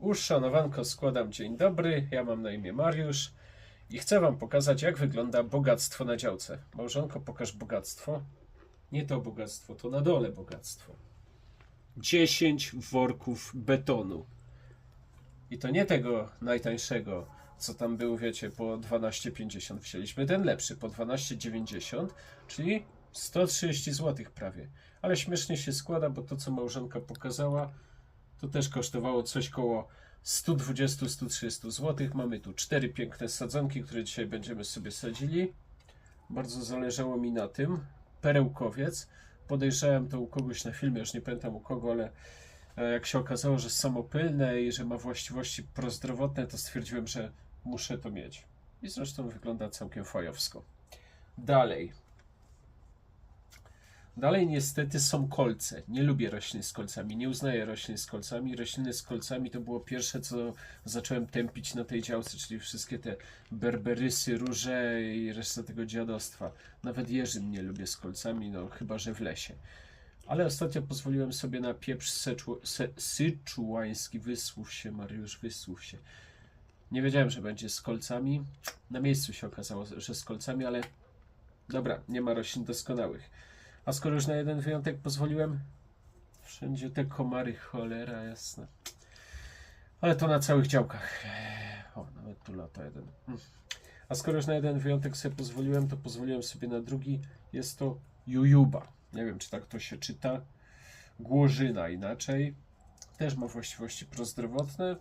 Uszanowanko składam dzień dobry, ja mam na imię Mariusz i chcę wam pokazać jak wygląda bogactwo na działce. Małżonko, pokaż bogactwo. Nie to bogactwo, to na dole bogactwo. 10 worków betonu. I to nie tego najtańszego, co tam był, wiecie, po 12,50 wzięliśmy. Ten lepszy, po 12,90, czyli 130 zł prawie. Ale śmiesznie się składa, bo to, co małżonka pokazała, to też kosztowało coś koło 120-130 zł. Mamy tu cztery piękne sadzonki, które dzisiaj będziemy sobie sadzili. Bardzo zależało mi na tym. Perełkowiec. Podejrzewałem to u kogoś na filmie, już nie pamiętam u kogo, ale e, jak się okazało, że jest samopylne i że ma właściwości prozdrowotne, to stwierdziłem, że muszę to mieć. I zresztą wygląda całkiem fajowsko. Dalej. Dalej niestety są kolce. Nie lubię roślin z kolcami. Nie uznaję roślin z kolcami. Rośliny z kolcami to było pierwsze, co zacząłem tępić na tej działce, czyli wszystkie te berberysy, róże i reszta tego dziadostwa. Nawet jeżyn nie lubię z kolcami, no chyba, że w lesie. Ale ostatnio pozwoliłem sobie na pieprz syczułański. Wysłów się, Mariusz, wysłów się. Nie wiedziałem, że będzie z kolcami. Na miejscu się okazało, że z kolcami, ale dobra, nie ma roślin doskonałych. A skoro już na jeden wyjątek pozwoliłem, wszędzie te komary, cholera jasna. Ale to na całych działkach. O, nawet tu lata jeden. Mm. A skoro już na jeden wyjątek sobie pozwoliłem, to pozwoliłem sobie na drugi. Jest to jujuba. Nie wiem, czy tak to się czyta. Głożyna inaczej. Też ma właściwości prozdrowotne.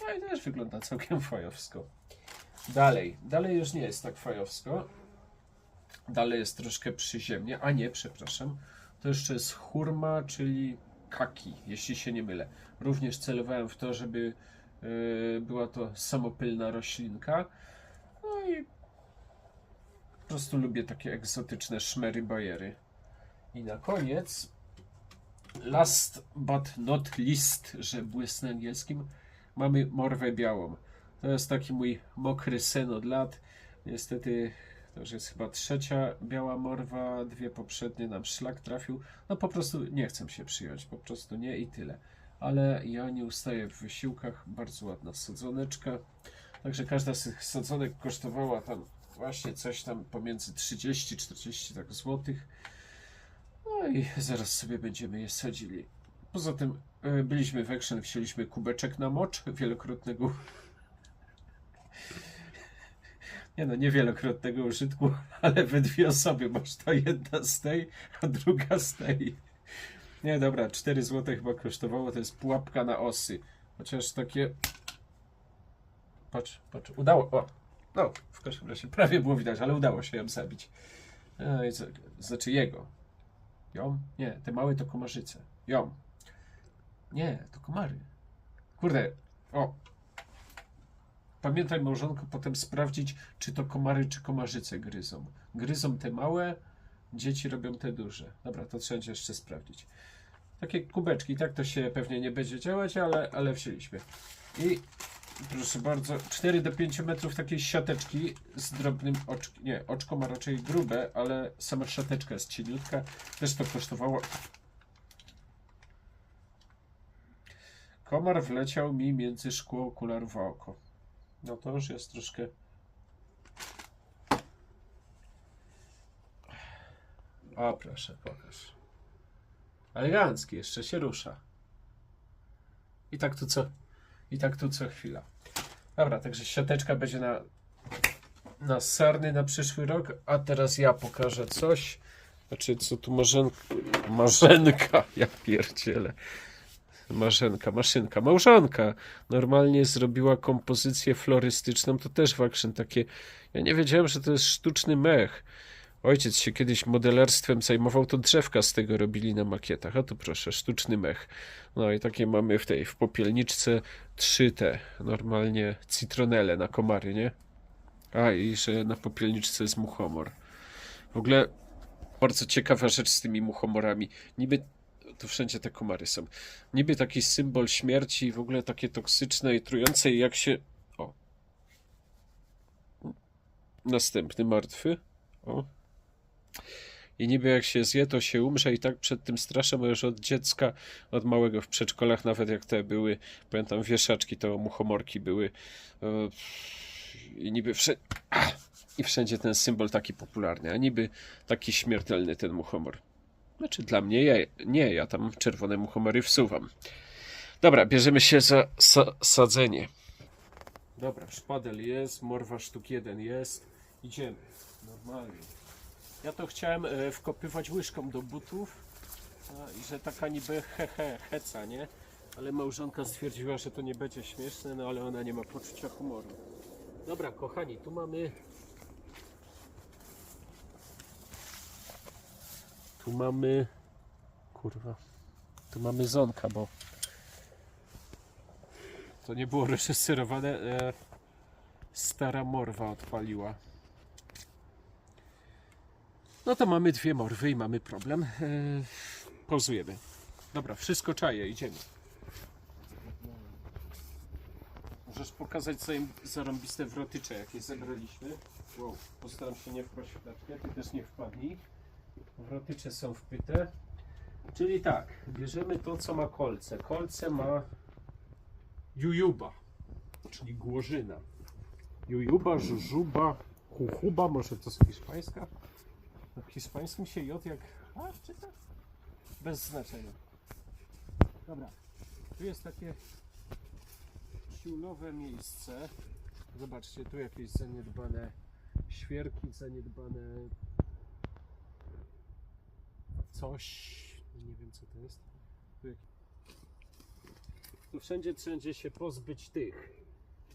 No i też wygląda całkiem fajowsko. Dalej. Dalej już nie jest tak fajowsko. Dalej jest troszkę przyziemnie. A nie, przepraszam. To jeszcze jest hurma, czyli kaki, jeśli się nie mylę. Również celowałem w to, żeby yy, była to samopylna roślinka. No i po prostu lubię takie egzotyczne szmery bajery. I na koniec, last but not least, że błysnę angielskim, mamy morwę białą. To jest taki mój mokry sen od lat. Niestety to już jest chyba trzecia biała morwa, dwie poprzednie nam szlak trafił. No po prostu nie chcę się przyjąć, po prostu nie i tyle. Ale ja nie ustaję w wysiłkach, bardzo ładna sadzoneczka. Także każda z tych sadzonek kosztowała tam właśnie coś tam pomiędzy 30-40 tak złotych. No i zaraz sobie będziemy je sadzili. Poza tym e, byliśmy w Action, wzięliśmy kubeczek na mocz wielokrotnego nie no, niewielokrotnego użytku, ale we dwie osoby. Masz to jedna z tej, a druga z tej. Nie, dobra, 4 zł chyba kosztowało, to jest pułapka na osy. Chociaż takie... Patrz, patrz, udało, o! No, w każdym razie prawie było widać, ale udało się ją zabić. Ej, z- znaczy jego. Ją? Nie, te małe to komarzyce. Ją. Nie, to komary. Kurde, o, Pamiętaj, małżonko, potem sprawdzić, czy to komary, czy komarzyce gryzą. Gryzą te małe, dzieci robią te duże. Dobra, to trzeba jeszcze sprawdzić. Takie kubeczki, tak to się pewnie nie będzie działać, ale, ale wzięliśmy. I proszę bardzo, 4 do 5 metrów takiej siateczki z drobnym oczkiem. Nie, oczko ma raczej grube, ale sama siateczka jest cieniutka. Też to kosztowało. Komar wleciał mi między szkło okularów a oko. No to już jest troszkę. O, proszę, pokaż. Elegancki, jeszcze się rusza. I tak tu co? I tak tu co chwila. Dobra, także siateczka będzie na, na sarny na przyszły rok, a teraz ja pokażę coś. Znaczy, co tu marzenka? Marzenka, ja pierdzielę. Marzenka, maszynka, małżonka normalnie zrobiła kompozycję florystyczną, to też w Action takie. Ja nie wiedziałem, że to jest sztuczny mech. Ojciec się kiedyś modelarstwem zajmował, to drzewka z tego robili na makietach. A tu proszę, sztuczny mech. No i takie mamy w tej, w popielniczce trzy te, normalnie citronele na komary, nie? A i że na popielniczce jest muchomor. W ogóle bardzo ciekawa rzecz z tymi muchomorami. Niby to wszędzie te komary są. Niby taki symbol śmierci, w ogóle takie toksyczne i trujące, i jak się. O. Następny martwy. O. I niby jak się zje, to się umrze i tak przed tym straszę, bo już od dziecka, od małego w przedszkolach, nawet jak te były, pamiętam wieszaczki, to muchomorki były. e, I niby wszędzie, i wszędzie ten symbol taki popularny, a niby taki śmiertelny ten muchomor. Znaczy dla mnie je, nie, ja tam czerwone muchomory wsuwam. Dobra, bierzemy się za sa, sadzenie. Dobra, szpadel jest, morwa sztuk jeden jest. Idziemy. Normalnie. Ja to chciałem e, wkopywać łyżką do butów a, i że taka niby he, he, heca, nie? Ale małżonka stwierdziła, że to nie będzie śmieszne, no ale ona nie ma poczucia humoru. Dobra, kochani, tu mamy Tu mamy. Kurwa. Tu mamy zonka, bo. To nie było reżyserowane. E, stara morwa odpaliła. No to mamy dwie morwy i mamy problem. E, pauzujemy. Dobra, wszystko czaje, idziemy. Możesz pokazać sobie zarąbiste wrotycze, jakie zebraliśmy. Wow, postaram się nie wpaść w taczkę, ty też nie wpadnij. Wrotycze są wpyte. Czyli tak, bierzemy to, co ma kolce. Kolce ma jujuba, czyli głożyna. Jujuba, żużuba, chuchuba, może to jest hiszpańska? No w hiszpańskim się J jak A czyta? Bez znaczenia. Dobra, tu jest takie siulowe miejsce. Zobaczcie, tu jakieś zaniedbane świerki, zaniedbane coś. Nie wiem co to jest. Tu, jak... tu wszędzie wszędzie się pozbyć tych.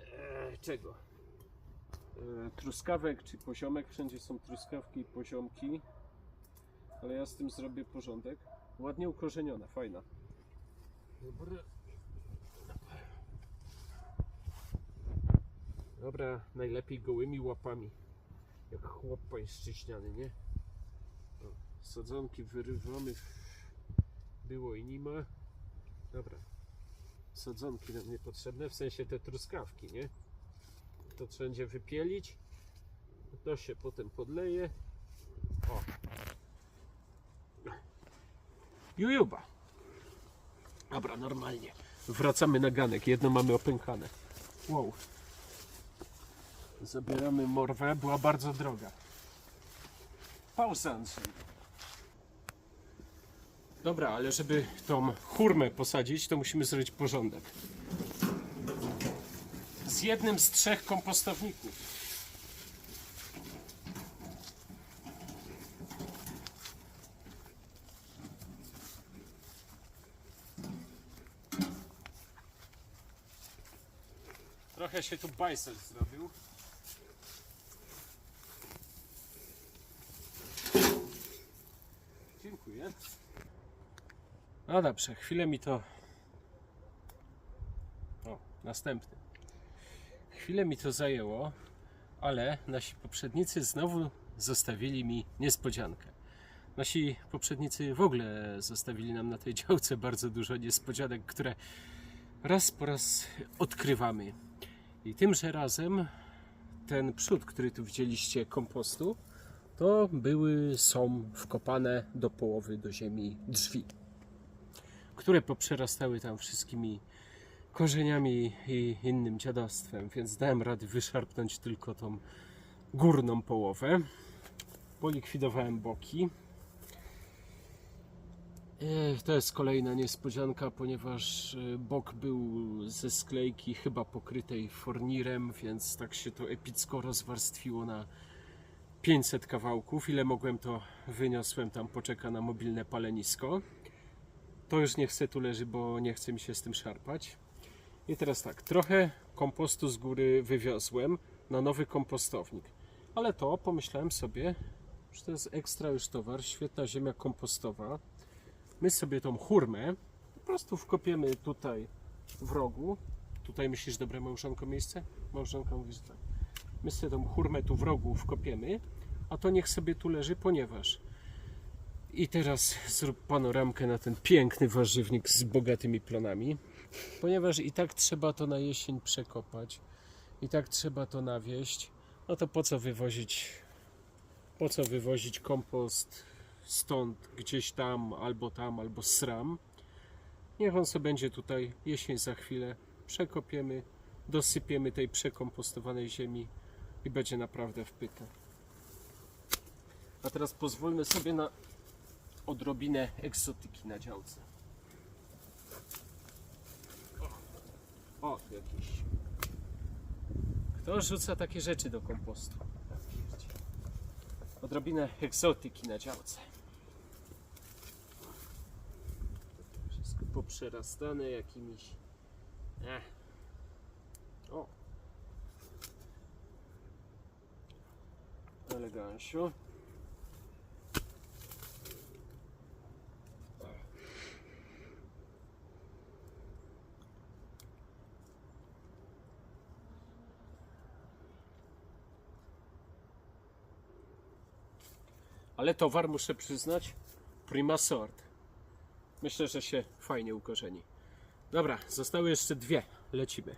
E, czego? E, truskawek czy poziomek. Wszędzie są truskawki i poziomki. Ale ja z tym zrobię porządek. Ładnie ukorzeniona, fajna. Dobra. Dobra, najlepiej gołymi łapami. Jak chłop pańszczyźniany, nie? Sadzonki wyrywamy. Było i nie ma. Dobra. Sadzonki nam niepotrzebne, w sensie te truskawki, nie? To trzeba będzie wypielić. To się potem podleje. O. Jujuba. Dobra, normalnie. Wracamy na ganek. Jedno mamy opękane. Wow. Zabieramy morwę. Była bardzo droga. Pauza, Andrzej. Dobra, ale żeby tą hurmę posadzić, to musimy zrobić porządek. Z jednym z trzech kompostowników. Trochę się tu bajsel zrobił. Dziękuję. No dobrze, chwilę mi to. O, następny. Chwilę mi to zajęło, ale nasi poprzednicy znowu zostawili mi niespodziankę. Nasi poprzednicy w ogóle zostawili nam na tej działce bardzo dużo niespodzianek, które raz po raz odkrywamy. I tymże razem ten przód, który tu widzieliście kompostu, to były, są wkopane do połowy do ziemi drzwi, które poprzerastały tam wszystkimi korzeniami i innym dziadostwem, więc dałem rady wyszarpnąć tylko tą górną połowę. Polikwidowałem boki. Ech, To jest kolejna niespodzianka, ponieważ e, bok był ze sklejki chyba pokrytej fornirem, więc tak się to epicko rozwarstwiło na 500 kawałków. Ile mogłem, to wyniosłem tam, poczeka na mobilne palenisko. To już nie chcę tu leży, bo nie chce mi się z tym szarpać. I teraz tak, trochę kompostu z góry wywiozłem na nowy kompostownik. Ale to pomyślałem sobie, że to jest ekstra już towar, świetna ziemia kompostowa. My sobie tą hurmę po prostu wkopiemy tutaj w rogu. Tutaj myślisz, dobre małżonko miejsce? Małżonka mówi, że tak. My sobie tą hurmę tu w rogu wkopiemy, a to niech sobie tu leży, ponieważ i teraz zrób panoramkę na ten piękny warzywnik z bogatymi plonami, ponieważ i tak trzeba to na jesień przekopać, i tak trzeba to nawieść, no to po co wywozić, po co wywozić kompost stąd, gdzieś tam, albo tam, albo sram. Niech on sobie będzie tutaj jesień za chwilę. Przekopiemy, dosypiemy tej przekompostowanej ziemi i będzie naprawdę wpyte. A teraz pozwólmy sobie na odrobinę egzotyki na działce. O, o jakiś. Kto rzuca takie rzeczy do kompostu? Odrobinę egzotyki na działce. Wszystko poprzerastane jakimiś. Ech. O. Elegancjo. Ale towar muszę przyznać, prima sort. Myślę, że się fajnie ukorzeni. Dobra, zostały jeszcze dwie. Lecimy.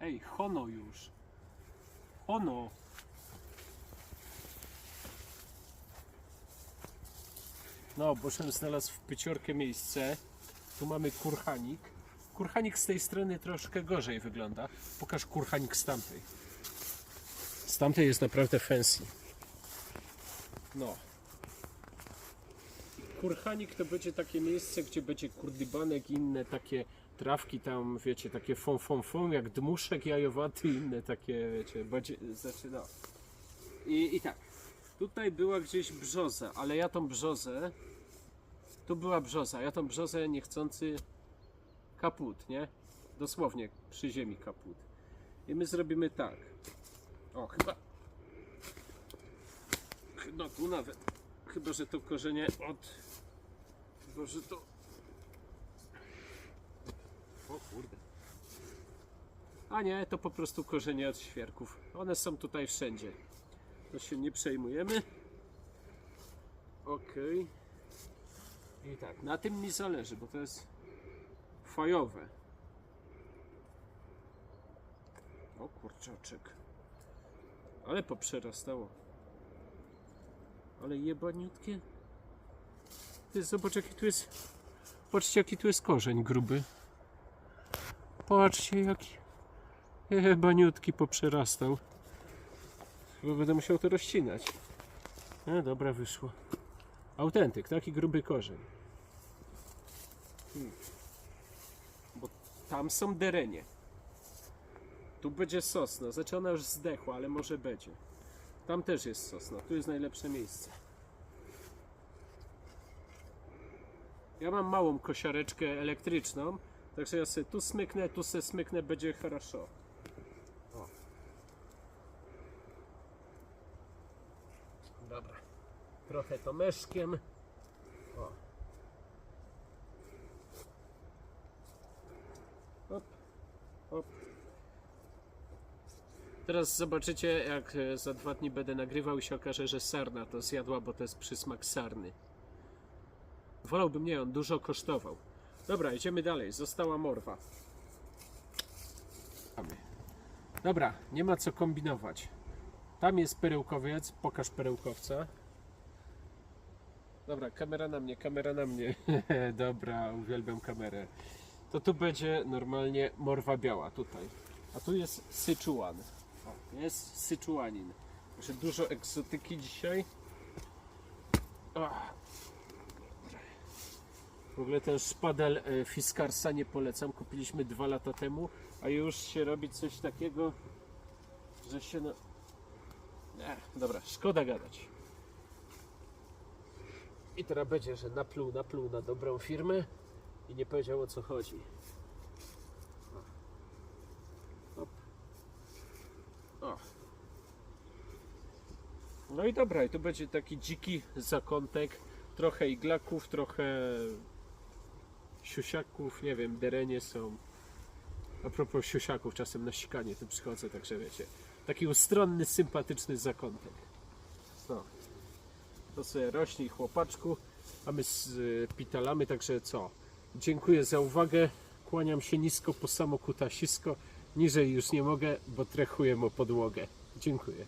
Ej, Hono już. Hono. No, bożem znalazł w pyciorkę miejsce. Tu mamy kurchanik. Kurchanik z tej strony troszkę gorzej wygląda. Pokaż kurchanik z tamtej. Z tamtej jest naprawdę fancy. No. Kurchanik to będzie takie miejsce, gdzie będzie kurdybanek i inne takie trawki tam, wiecie, takie fon fon fon, jak dmuszek jajowaty i inne takie, wiecie, będzie, znaczy no. I, I tak, tutaj była gdzieś brzoza, ale ja tą brzozę, tu była brzoza, ja tą brzozę niechcący kaput, nie? Dosłownie przy ziemi kaput. I my zrobimy tak. O, chyba. Chyba tu nawet. Chyba, że to korzenie od. Chyba, że to. O kurde. A nie, to po prostu korzenie od świerków. One są tutaj wszędzie. To się nie przejmujemy. Okej. I tak, na tym mi zależy, bo to jest fajowe. O kurczaczek. Ale poprzerastało. Ale jebaniutkie. Ty zobacz jaki tu jest. Patrzcie jaki tu jest korzeń gruby. Patrzcie jaki. Jebaniutki poprzerastał. Chyba będę musiał to rozcinać. No dobra, wyszło. Autentyk, taki gruby korzeń. Hmm. Bo tam są derenie. Tu będzie sosna. Znaczy ona już zdechła, ale może będzie. Tam też jest sosna. Tu jest najlepsze miejsce. Ja mam małą kosiareczkę elektryczną, także ja sobie tu smyknę, tu sobie smyknę, będzie хорошо. O. Dobra. Trochę to meszkiem. Teraz zobaczycie, jak e, za dwa dni będę nagrywał i się okaże, że sarna to zjadła, bo to jest przysmak sarny. Wolałbym nie, on dużo kosztował. Dobra, idziemy dalej. Została morwa. Dobra, nie ma co kombinować. Tam jest perełkowiec, pokaż perełkowca. Dobra, kamera na mnie, kamera na mnie. Dobra, uwielbiam kamerę. To tu będzie normalnie morwa biała, tutaj. A tu jest Syczuan. Jest Syczuanin. Także dużo egzotyki dzisiaj. Ach. W ogóle ten szpadel e, Fiskarsa nie polecam. Kupiliśmy dwa lata temu, a już się robi coś takiego, że się no... Dobra, szkoda gadać. I teraz będzie, że napluł, napluł na dobrą firmę i nie powiedział o co chodzi. No i dobra, i tu będzie taki dziki zakątek, trochę iglaków, trochę siusiaków, nie wiem, derenie są. A propos siusiaków, czasem na sikanie tu przychodzę, także wiecie. Taki ustronny, sympatyczny zakątek. No. To sobie rośnie chłopaczku, a my spitalamy, także co? Dziękuję za uwagę. Kłaniam się nisko po samo kutasisko. Niżej już nie mogę, bo trechuję o podłogę. Dziękuję.